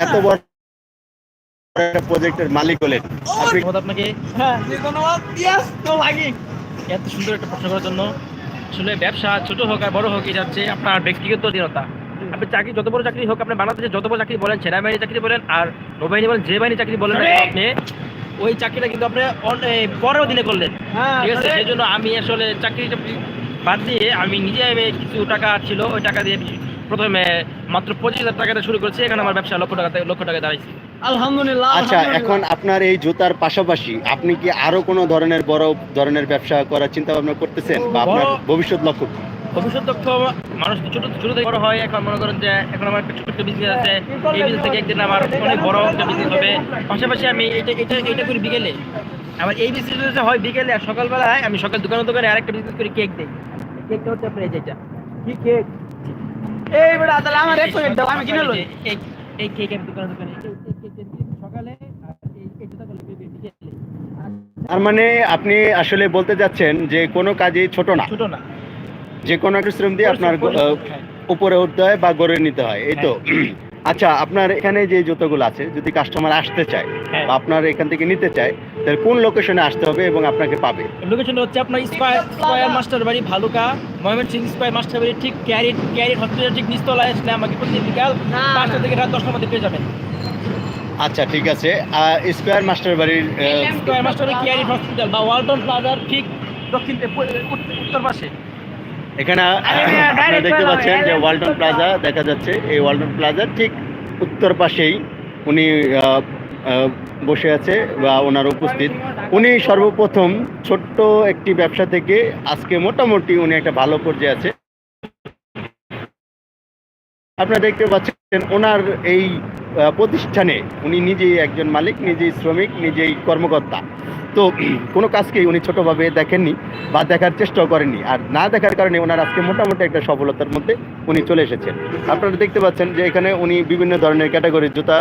এত বড় একটা প্রজেক্টের মালিক হলেন। আপনি আপনাকে। হ্যাঁ এত সুন্দর একটা প্রশ্ন করার জন্য। আসলে ব্যবসা ছোট হোক আর বড় হোক হচ্ছে আপনার ব্যক্তিগত আপনি চাকরি যত বড় চাকরি হোক আপনি বাংলাদেশে যত বড় চাকরি বলেন সেনাবাহিনী চাকরি বলেন আর নৌবাহিনী বলেন যে বাহিনী চাকরি বলেন আপনি ওই চাকরিটা কিন্তু আপনি পরেও দিনে করলেন। হ্যাঁ ঠিক আছে? সেই জন্য আমি আসলে চাকরি টাকরি বাদ দিয়ে আমি নিজে কিছু টাকা ছিল ওই টাকা দিয়ে প্রথমে মাত্র পঁচিশ হাজার টাকাটা শুরু করেছি এখানে আমার ব্যবসা লক্ষ টাকা লক্ষ টাকা দাঁড়াইছি। আলহামদুলিল্লাহ আচ্ছা এখন আপনার এই জুতার পাশাপাশি আপনি কি আরও কোনো ধরনের বড় ধরনের ব্যবসা করার চিন্তা ভাবনা করতেছেন বা আপনার ভবিষ্যৎ লক্ষ্য কি? ভবিষ্যৎ দক্ষ মানুষ ছোট ছোট থেকে বড় হয় এখন মনে করেন যে এখন আমার একটা ছোট একটা বিজনেস আছে। এই বিজনেস থেকে একদিন আমার অনেক বড় একটা বিজনেস হবে। পাশাপাশি আমি এটা এটা এটা করি বিকেলে। আমার এই বিজনেস হয় বিকেলে আর সকালবেলায় আমি সকাল দোকানে দোকানে আরেকটা বিজনেস করি কেক দিই। কেকটা হচ্ছে আপনার এই যেটা কি কেক এই বেটা তাহলে আমার এক প্যাকেট দাও আমি কিনে লই এই এই কেক আমি দোকানে দোকানে এই- এই কেক দিই সকালে আর মানে আপনি আসলে বলতে যাচ্ছেন যে কোনো কাজই ছোট না ছোট না যে কোনো একটা শ্রম দিয়ে আপনার উপরে উঠতে হয় বা গড়ে নিতে হয় এই তো আচ্ছা আপনার এখানে যে জুতোগুলো আছে যদি কাস্টমার আসতে চায় হ্যাঁ। বা আপনার এখান থেকে নিতে চায় তাহলে কোন লোকেশনে আসতে হবে এবং আপনাকে পাবে? লোকেশনটা হচ্ছে আপনার স্কয়ার স্কয়ার মাস্টার বাড়ি ভালুকা ময়মনসিংহ স্কয়ার মাস্টার বাড়ি ঠিক ক্যারিট ক্যারিট হসপিটাল ঠিক নিচতলায় আসলে আমাকে প্রতিদিন বিকাল পাঁচটা থেকে রাত দশটার মধ্যে পেয়ে যাবেন। আচ্ছা ঠিক আছে। স্কোয়ার মাস্টার বাড়ির স্কয়ার মাস্টার ক্যারিট হসপিটাল বা ওয়ালটন প্লাজার ঠিক দক্ষিণ উত্তর পাশে। এখানে আপনারা দেখতে পাচ্ছেন যে ওয়ালটন প্লাজা দেখা যাচ্ছে। এই ওয়ালটন প্লাজার ঠিক উত্তর পাশেই উনি বসে আছে বা ওনার উপস্থিত। উনি সর্বপ্রথম ছোট্ট একটি ব্যবসা থেকে আজকে মোটামুটি উনি একটা ভালো পর্যায়ে আছে। আপনারা দেখতে পাচ্ছেন ওনার এই প্রতিষ্ঠানে উনি নিজেই একজন মালিক নিজেই শ্রমিক নিজেই কর্মকর্তা। তো কোনো কাজকেই উনি ছোটোভাবে দেখেননি বা দেখার চেষ্টাও করেননি। আর না দেখার কারণে ওনার আজকে মোটামুটি একটা সফলতার মধ্যে উনি চলে এসেছেন। আপনারা দেখতে পাচ্ছেন যে এখানে উনি বিভিন্ন ধরনের ক্যাটাগরির জুতা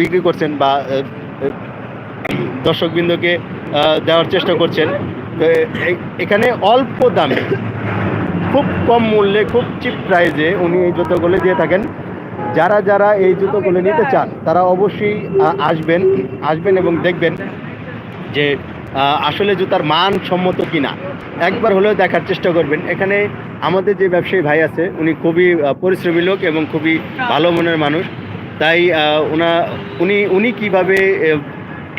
বিক্রি করছেন বা দর্শকবৃন্দকে দেওয়ার চেষ্টা করছেন। এখানে অল্প দামে, খুব কম মূল্যে, খুব চিপ প্রাইজে উনি এই জুতোগুলো দিয়ে থাকেন। যারা যারা এই জুতোগুলো নিতে চান, তারা অবশ্যই আসবেন আসবেন এবং দেখবেন যে আসলে জুতার মান সম্মত কিনা, একবার হলেও দেখার চেষ্টা করবেন। এখানে আমাদের যে ব্যবসায়ী ভাই আছে, উনি খুবই পরিশ্রমী লোক এবং খুবই ভালো মনের মানুষ। তাই ওনা উনি উনি কীভাবে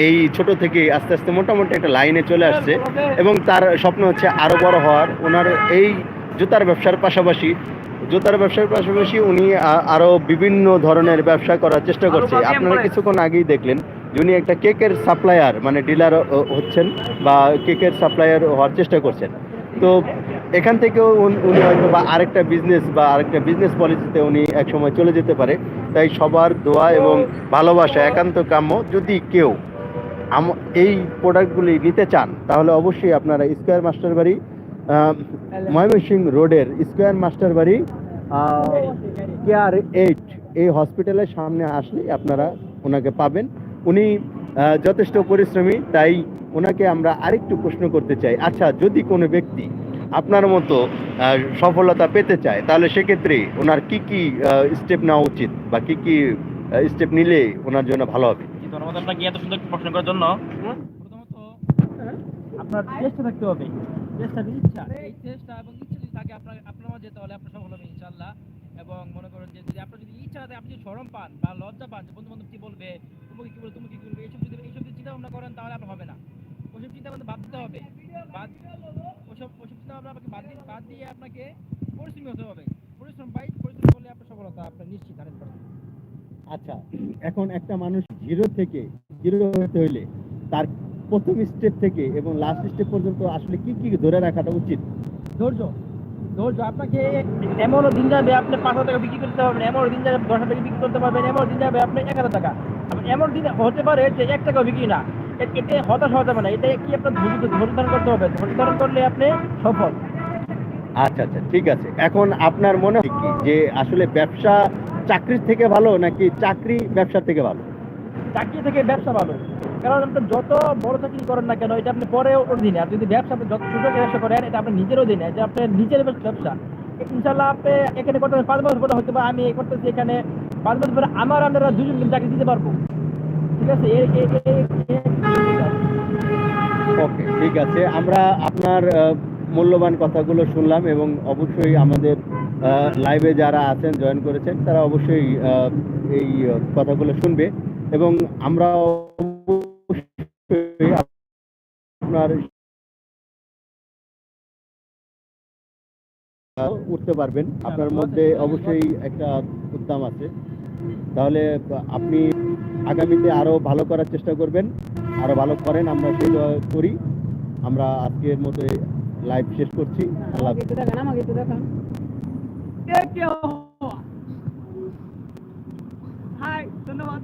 এই ছোট থেকে আস্তে আস্তে মোটামুটি একটা লাইনে চলে আসছে এবং তার স্বপ্ন হচ্ছে আরও বড় হওয়ার। ওনার এই জুতার ব্যবসার পাশাপাশি, জুতার ব্যবসার পাশাপাশি উনি আরও বিভিন্ন ধরনের ব্যবসা করার চেষ্টা করছে। আপনারা কিছুক্ষণ আগেই দেখলেন যে উনি একটা কেকের সাপ্লায়ার মানে ডিলার হচ্ছেন বা কেকের সাপ্লায়ার হওয়ার চেষ্টা করছেন। তো এখান থেকেও উন- হয়তো বা আরেকটা বিজনেস বা আরেকটা বিজনেস পলিসিতে উনি একসময় চলে যেতে পারে। তাই সবার দোয়া এবং ভালোবাসা, একান্ত কাম্য যদি কেউ এই প্রোডাক্টগুলি নিতে চান, তাহলে অবশ্যই আপনারা স্কোয়ার মাস্টার বাড়ি ময়মনসিংহ রোডের Square Master Bari care eight এই হসপিটালের সামনে আসলেই আপনারা ওনাকে পাবেন। উনি যথেষ্ট পরিশ্রমী, তাই ওনাকে আমরা আরেকটু প্রশ্ন করতে চাই। আচ্ছা যদি কোনো ব্যক্তি আপনার মতো সফলতা পেতে চায়, তাহলে সেক্ষেত্রে ওনার কি কি স্টেপ নেওয়া উচিত বা কি কি স্টেপ নিলে ওনার জন্য ভালো হবে? ধন্যবাদ আপনাকে এত সুন্দর প্রশ্ন করার জন্য। প্রথমত, আপনার চেষ্টা থাকতে হবে। চেষ্টা ইচ্ছা। এই চেষ্টা এবং ইচ্ছা যদি থাকে, আপনার আপনার মাঝে তাহলে আপনার সফল হবে ইনশাল্লাহ এবং মনে করেন যে যদি আপনার যদি ইচ্ছা থাকে আপনি যদি শরম পান বা লজ্জা পান যে বন্ধু বান্ধব কি বলবে তুমি কি বলবে তুমি কি করবে এইসব যদি এইসব যদি চিন্তা ভাবনা করেন তাহলে আপনার হবে না। ওইসব চিন্তা ভাবনা বাদ দিতে হবে। বাদ ওইসব ওইসব চিন্তা ভাবনা আপনাকে বাদ দিয়ে বাদ দিয়ে আপনাকে পরিশ্রমী হতে হবে। পরিশ্রম পাই পরিশ্রম করলে আপনার সফলতা আপনার নিশ্চিত হান্ড্রেড পার্সেন্ট। আচ্ছা এখন একটা মানুষ জিরো থেকে জিরো হতে হইলে তার প্রথম স্টেপ থেকে এবং লাস্ট স্টেপ পর্যন্ত আসলে কি কি ধরে রাখাটা উচিত? ধৈর্য। ধৈর্য আপনাকে এমনও দিন যাবে আপনি পাঁচ হাজার টাকা বিক্রি করতে পারবেন দিন যাবে দশ টাকা বিক্রি করতে পারবেন এমন দিন যাবে আপনি এক হাজার টাকা। এমন দিন হতে পারে যে এক বিক্রি না। এতে হতাশ যাবে না। এটা কি আপনার ধৈর্য ধৈর্য ধারণ করতে হবে? ধৈর্য ধারণ করলে আপনি সফল। আচ্ছা আচ্ছা ঠিক আছে। এখন আপনার মনে হয় কি? যে আসলে ব্যবসা চাকরির থেকে ভালো নাকি চাকরি ব্যবসার থেকে ভালো? চাকরি থেকে ব্যবসা ভালো কারণ আপনি যত বড় চাকরি করেন না কেন, এটা আপনি পরে অধীনে আর যদি ব্যবসা আপনি যত ছোট ব্যবসা করেন, এটা আপনার নিজের অধীনে যে আপনার নিজের ব্যবসা। ইনশাল্লাহ আপনি এখানে করতে পাঁচ বছর পরে হয়তো বা আমি এই করতেছি এখানে। পাঁচ বছর পরে আমার আন্ডারে দুজন মিলে চাকরি দিতে পারব। ঠিক আছে? ওকে, ঠিক আছে। আমরা আপনার মূল্যবান কথাগুলো শুনলাম এবং অবশ্যই আমাদের লাইভে যারা আছেন জয়েন করেছেন, তারা অবশ্যই এই কথাগুলো শুনবে। এবং আমরা আপনার উঠতে পারবেন। আপনার মধ্যে অবশ্যই একটা উদ্যম আছে। তাহলে আপনি আগামীতে আরও ভালো করার চেষ্টা করবেন। আরও ভালো করেন, আমরা সেটা করি। আমরা আজকের মতো লাইভ শেষ করছি। আল্লাহ হাই ধন্যবাদ।